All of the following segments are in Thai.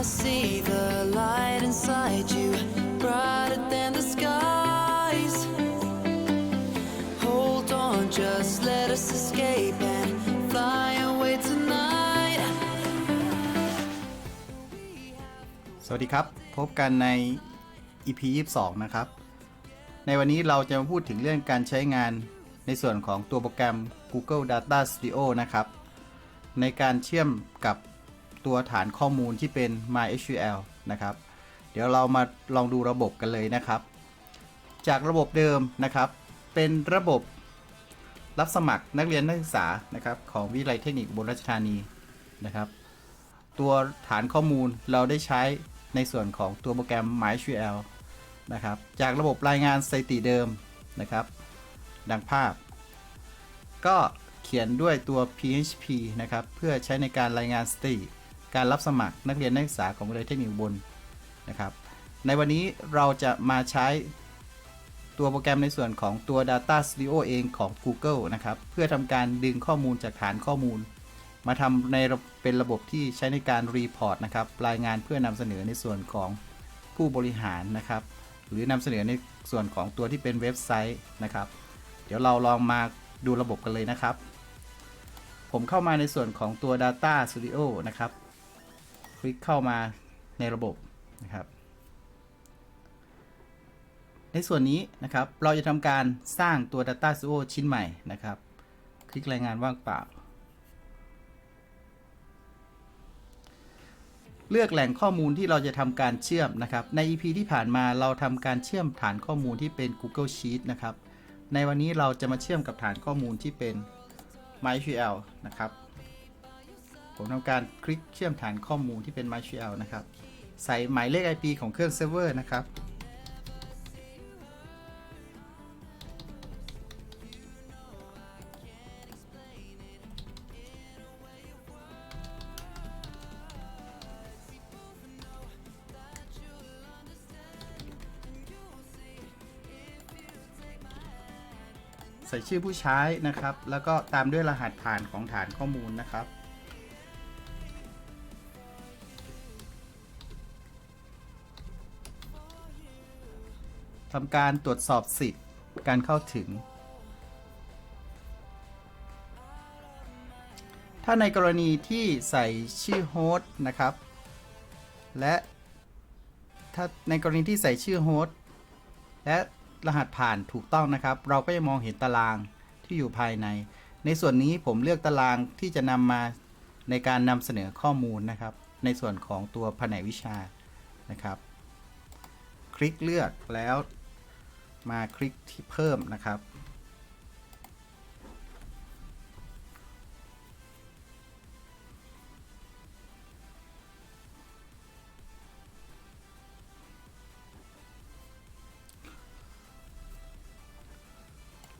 I see the light inside you, brighter than the skies. Hold on, just let us escape and fly away tonight. สวัสดีครับ พบกันใน EP 22 นะครับ ในวันนี้เราจะมาพูดถึงเรื่องการใช้งานในส่วนของตัวโปรแกรม Google Data Studio นะครับ ในการเชื่อมกับ ตัวฐานข้อมูลที่เป็น MySQL นะครับ เดี๋ยวเรามาลองดูระบบกันเลยนะครับ จากระบบเดิมนะครับ เป็นระบบรับสมัครนักเรียนนักศึกษานะครับ ของวิทยาลัยเทคนิคอุบลราชธานีนะครับ ตัวฐานข้อมูลเราได้ใช้ในส่วนของตัวโปรแกรม MySQL นะครับ จากระบบรายงานสถิติเดิมนะครับ ดังภาพ ก็เขียนด้วยตัว PHP นะครับ เพื่อใช้ในการรายงานสถิติ การรับสมัครนักเรียนนักศึกษาของวิทยาลัยเทคนิคบลนะครับ ในวันนี้เราจะมาใช้ตัวโปรแกรมในส่วนของตัว Data Studio เองของ Google นะครับ เพื่อทำการดึงข้อมูลจากฐานข้อมูล มาทำในเป็นระบบที่ใช้ในการรีพอร์ตนะครับ รายงานเพื่อนำเสนอในส่วนของผู้บริหารนะครับ หรือนำเสนอในส่วนของตัวที่เป็นเว็บไซต์นะครับ เดี๋ยวเราลองมาดูระบบกันเลยนะครับ ผมเข้ามาในส่วนของตัว Data Studio นะครับ คลิกเข้ามาในระบบนะครับ ในส่วนนี้นะครับเราจะทำการสร้างตัว Data Studio ชิ้นใหม่นะครับ คลิกรายงานว่างเปล่า เลือกแหล่งข้อมูลที่เราจะทำการเชื่อมนะครับ ใน EP ที่ผ่านมาเราทำการเชื่อมฐานข้อมูลที่เป็น Google Sheet นะครับ ในวันนี้เราจะมาเชื่อมกับฐานข้อมูลที่เป็น MySQL นะครับ ผมทำการคลิกเชื่อมฐานข้อมูลที่เป็น MySQL นะครับ ใส่หมายเลข IP ของเครื่องเซิร์ฟเวอร์นะครับ ใส่ชื่อผู้ใช้นะครับ แล้วก็ตามด้วยรหัสผ่านของฐานข้อมูลนะครับ ทำการตรวจสอบสิทธิ์การเข้าถึง ถ้าในกรณีที่ใส่ชื่อโฮสต์นะครับ และถ้าในกรณีที่ใส่ชื่อโฮสต์และรหัสผ่านถูกต้องนะครับ เราก็จะมองเห็นตารางที่อยู่ภายใน ในส่วนนี้ผมเลือกตารางที่จะนำมาในการนำเสนอข้อมูลนะครับ ในส่วนของตัวแผนกวิชานะครับ คลิกเลือกแล้ว มาคลิกที่เพิ่มนะครับ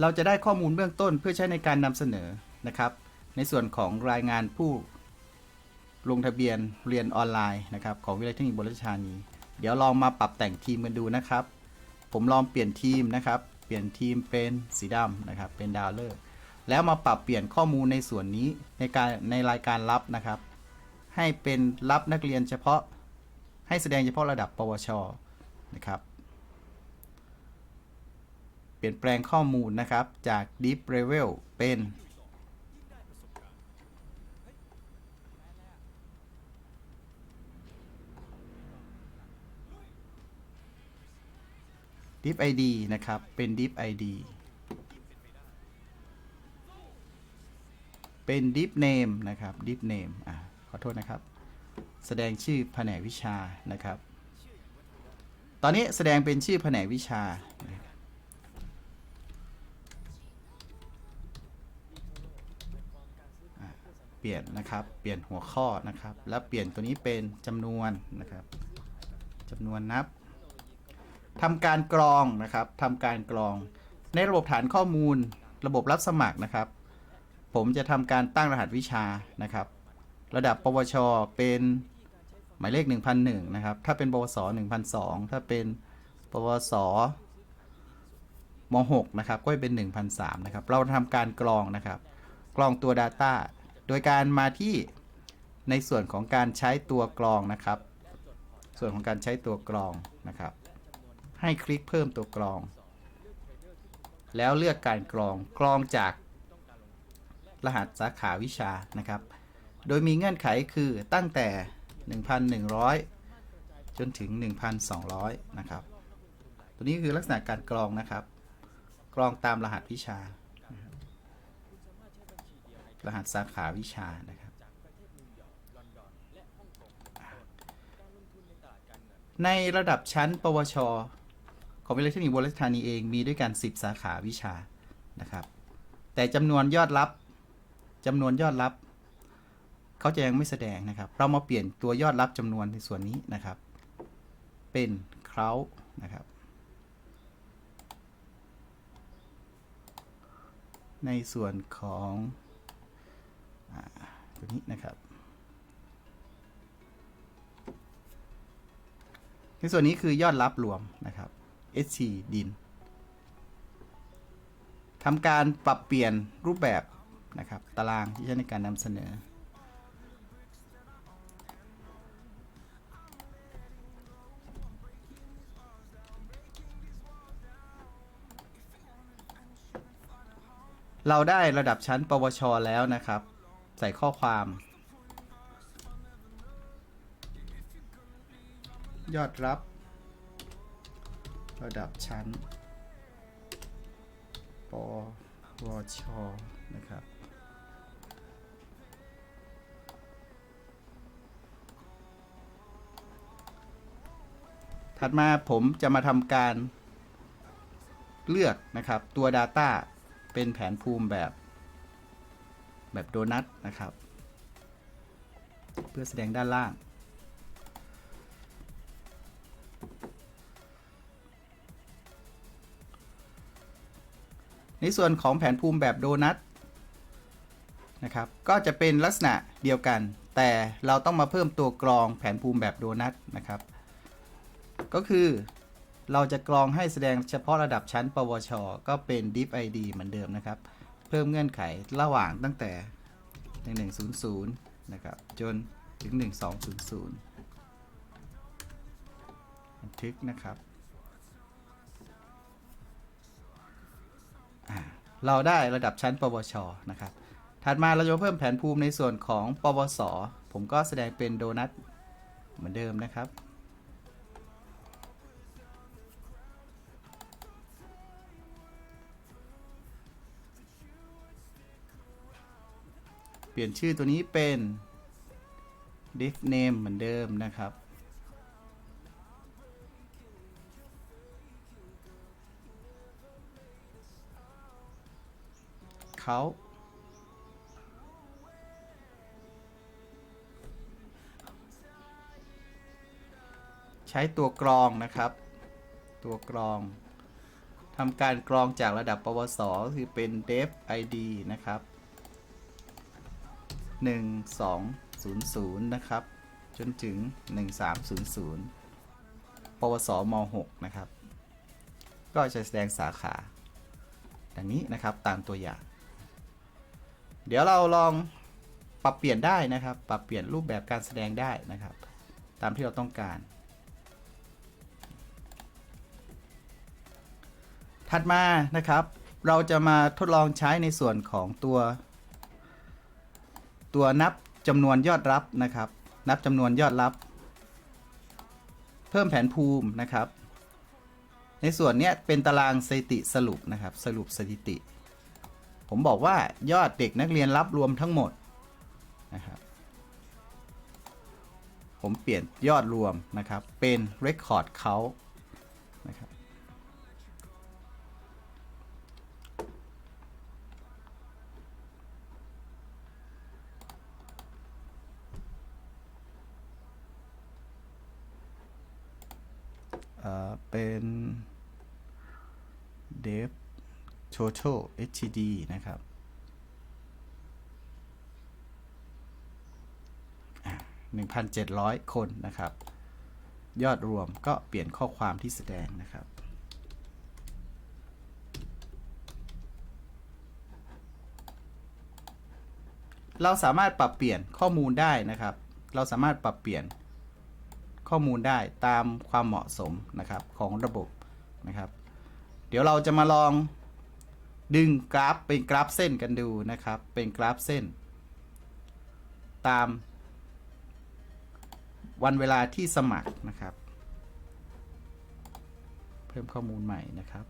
เราจะได้ข้อมูลเบื้องต้นเพื่อใช้ในการนำเสนอนะครับ ในส่วนของรายงานผู้ลงทะเบียนเรียนออนไลน์นะครับของวิทยาลัยเทคนิคบรชานี เดี๋ยวลองมาปรับแต่งทีมกันดูนะครับ ผมลองเปลี่ยนทีมนะครับ เปลี่ยนทีมเป็นสีดำนะครับ เป็นดาวเลอร์แล้วมาปรับเปลี่ยนข้อมูลในส่วนนี้ในการในรายการรับนะครับ ให้เป็นรับนักเรียนเฉพาะให้แสดงเฉพาะระดับ ปวช นะครับ เปลี่ยนแปลงข้อมูลนะครับจาก deep level เป็น deep id นะครับ เป็น deep id เป็น deep name นะครับ deep name อะขอโทษนะครับ แสดงชื่อแผนกวิชานะครับ ตอนนี้แสดงเป็นชื่อแผนกวิชา เปลี่ยนนะครับ เปลี่ยนหัวข้อนะครับ แล้วเปลี่ยนตัวนี้เป็นจำนวนนะครับจำนวนนับ ทำการกรองนะครับทำการกรอง ในระบบฐานข้อมูล ระบบรับสมัครนะครับ ผมจะทำการตั้งรหัสวิชานะครับ ระดับปวช เป็นหมายเลข 1001 นะครับ ถ้าเป็นปวส 1002 ถ้าเป็นปวสม6นะครับ ก็จะเป็น 1003 นะครับ เราทำการกรองนะครับ กรองตัว Data โดยการมาที่ในส่วนของการใช้ตัวกรองนะครับ ส่วนของการใช้ตัวกรองนะครับ ให้คลิกเพิ่มตัวกรอง แล้วเลือกการกรองกรองจากรหัสสาขาวิชานะครับ โดยมีเงื่อนไขคือตั้งแต่ 1,100 จนถึง 1,200 นะครับ ตัวนี้คือลักษณะการกรองนะครับ กรองตามรหัสวิชา รหัสสาขาวิชานะครับ ในระดับชั้น ปวช ของวิทยาลัยเทคนิคบุรีรัมย์ธานีเองมีด้วยกัน 10 สาขาวิชานะครับ แต่จำนวนยอดรับจำนวนยอดรับเขาจะยังไม่แสดงนะครับ เรามาเปลี่ยนตัวยอดรับจำนวนในส่วนนี้นะครับ เป็นเครานะครับ ในส่วนของอตัวนี้นะครับ ในส่วนนี้คือยอดรับรวม SC ดินทำการปรับเปลี่ยนรูปแบบนะครับ ตารางที่ใช้ในการนำเสนอ เราได้ระดับชั้น ปวช แล้วนะครับ ใส่ข้อความ ยอดรับ ระดับชั้น ปวช นะครับ ถัดมาผมจะมาทำการเลือกนะครับ ตัว Data เป็นแผนภูมิแบบแบบโดนัทนะครับ เพื่อแสดงด้านล่าง ในส่วนของแผนภูมิแบบโดนัทนะครับก็จะเป็นลักษณะเดียวกัน แต่เราต้องมาเพิ่มตัวกรองแผนภูมิแบบโดนัทนะครับ ก็คือเราจะกรองให้แสดงเฉพาะระดับชั้น ปวช ก็เป็น div id เหมือนเดิมนะครับ เพิ่มเงื่อนไขระหว่างตั้งแต่ 1100 นะครับ จนถึง 1200 บันทึกนะครับ เราได้ระดับชั้น ปวช นะครับ ถัดมาเราจะเพิ่มแผนภูมิในส่วนของ ปวส ผมก็แสดงเป็นโดนัทเหมือนเดิมนะครับ เปลี่ยนชื่อตัวนี้เป็น div name เหมือนเดิมนะครับ เขาใช้ตัวกรองนะครับ ตัวกรองทำการกรองจากระดับปวสคือเป็น dev id นะครับ 1200 นะครับ จนถึง 1300 ปวสม 6 นะครับ ก็จะแสดงสาขา ดังนี้นะครับตามตัวอย่าง เดี๋ยวเราลองปรับเปลี่ยนได้นะครับ ปรับเปลี่ยนรูปแบบการแสดงได้นะครับ ตามที่เราต้องการ ถัดมานะครับ เราจะมาทดลองใช้ในส่วนของตัว ตัวนับจำนวนยอดรับนะครับ นับจำนวนยอดรับ เพิ่มแผนภูมินะครับ ในส่วนนี้เป็นตารางสถิติสรุปนะครับ สรุปสถิติ ผมบอกว่ายอดเด็กนักเรียนรับรวมทั้งหมดนะครับผมเปลี่ยนยอดรวมนะครับ เป็น Record Count นะครับเอ่อเป็น dev total htd นะครับอะ1,700 คนนะครับ ยอดรวมก็เปลี่ยนข้อความที่แสดงนะครับ เราสามารถปรับเปลี่ยนข้อมูลได้นะครับ เราสามารถปรับเปลี่ยนข้อมูลได้ตามความเหมาะสมนะครับของระบบนะครับ เดี๋ยวเราจะมาลอง ดึงกราฟเป็นกราฟเส้นกันดูนะครับ เป็นกราฟเส้น ตาม วันเวลาที่สมัครนะครับ เพิ่มข้อมูลใหม่นะครับ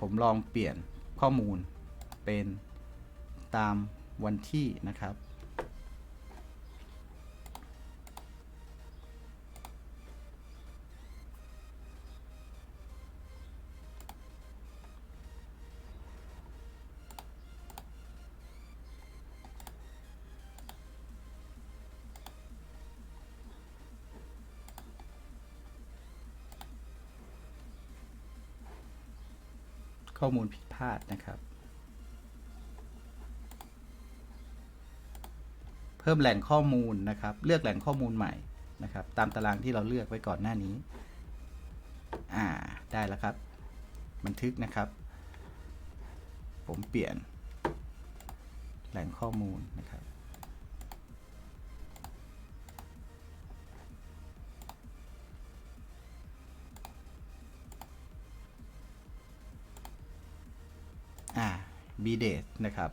ผมลองเปลี่ยนข้อมูลเป็นตามวันที่นะครับ ข้อมูลผิดพลาดนะครับ เพิ่มแหล่งข้อมูลนะครับ เลือกแหล่งข้อมูลใหม่นะครับ ตามตารางที่เราเลือกไว้ก่อนหน้านี้ อ่า ได้แล้วครับ บันทึกนะครับ ผมเปลี่ยน แหล่งข้อมูลนะครับ อ่า b d a t นะครับ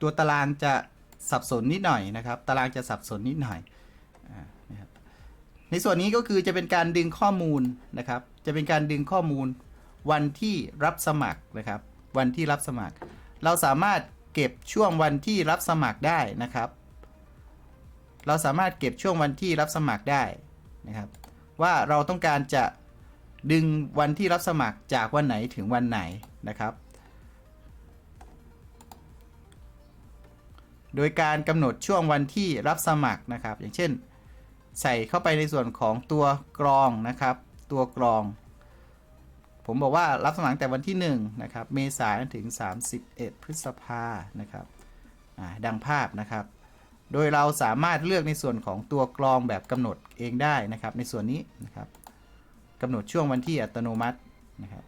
ตัวตารางจะสับสนนิดหน่อยนะครับ ตารางจะสับสนนิดหน่อย ในส่วนนี้ก็คือจะเป็นการดึงข้อมูลนะครับ จะเป็นการดึงข้อมูลวันที่รับสมัครนะครับ วันที่รับสมัคร เราสามารถเก็บช่วงวันที่รับสมัครได้นะครับ เราสามารถเก็บช่วงวันที่รับสมัครได้นะครับ ว่าเราต้องการจะดึงวันที่รับสมัครจากวันไหนถึงวันไหนนะครับ โดยการกำหนดช่วงวันที่รับสมัครนะครับ อย่างเช่น ใส่เข้าไปในส่วนของตัวกรองนะครับ ตัวกรอง ผมบอกว่ารับสมัครแต่วันที่1นะครับเมษายนถึง 31 พฤษภานะครับดังภาพนะครับ โดยเราสามารถเลือกในส่วนของตัวกรองแบบกำหนดเองได้นะครับ ในส่วนนี้นะครับกำหนดช่วงวันที่อัตโนมัตินะครับ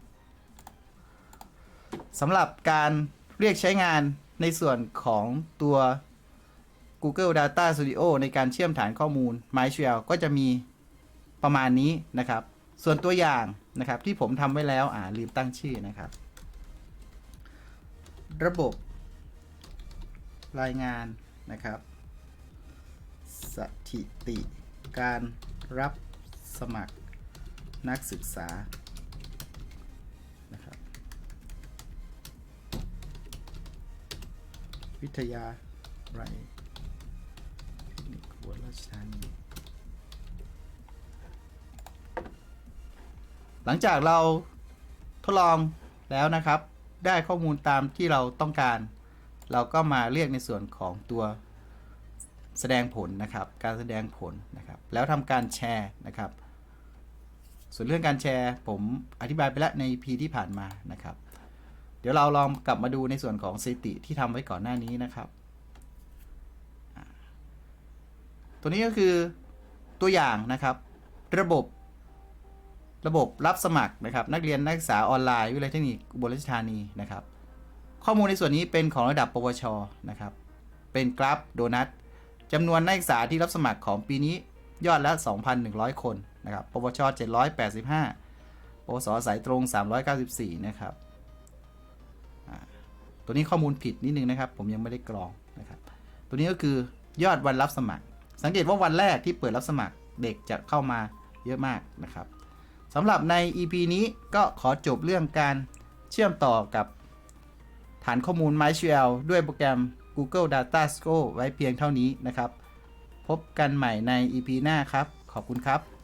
สำหรับการเรียกใช้งานในส่วนของตัว Google Data Studio ในการเชื่อมฐานข้อมูล MySQL ก็จะมีประมาณนี้นะครับ ส่วนตัวอย่างนะครับที่ผมทำไว้แล้วอ่าลืมตั้งชื่อนะครับ ระบบรายงานนะครับ สถิติการรับสมัครนักศึกษานะครับวิทยาไรเทคนิคหัวรา ชธานีหลังจากเราทดลองแล้วนะครับ ได้ข้อมูลตามที่เราต้องการ เราก็มาเรียกในส่วนของตัวแสดงผลนะครับ การแสดงผลนะครับ แล้วทำการแชร์นะครับ ส่วนเรื่องการแชร์ผมอธิบายไปแล้วใน EP ที่ผ่านมานะครับ เดี๋ยวเราลองกลับมาดูในส่วนของสถิติที่ทำไว้ก่อนหน้านี้นะครับอ่า ตัวนี้ก็คือตัวอย่างนะครับ ระบบ ระบบรับสมัครนะครับ นักเรียนนักศึกษาออนไลน์วิทยาลัยเทคนิคอุบลราชธานีนะครับ ข้อมูลในส่วนนี้เป็นของระดับ ปวชนะครับ เป็นกราฟโดนัทจำนวนนักศึกษาที่รับสมัครของปีนี้ยอดละ 2,100 คนนะครับ ปวช 785 ปวสสายตรง 394 นะครับ ตัวนี้ข้อมูลผิดนิดนึงนะครับ ผมยังไม่ได้กรองนะครับ ตัวนี้ก็คือยอดวันรับสมัคร สังเกตว่าวันแรกที่เปิดรับสมัครเด็กจะเข้ามาเยอะมากนะครับสำหรับใน EP นี้ก็ขอจบเรื่องการเชื่อมต่อกับฐานข้อมูล MySQL ด้วยโปรแกรม Google Data Sco ไว้เพียงเท่านี้นะครับ พบกันใหม่ใน EP หน้าครับ ขอบคุณครับ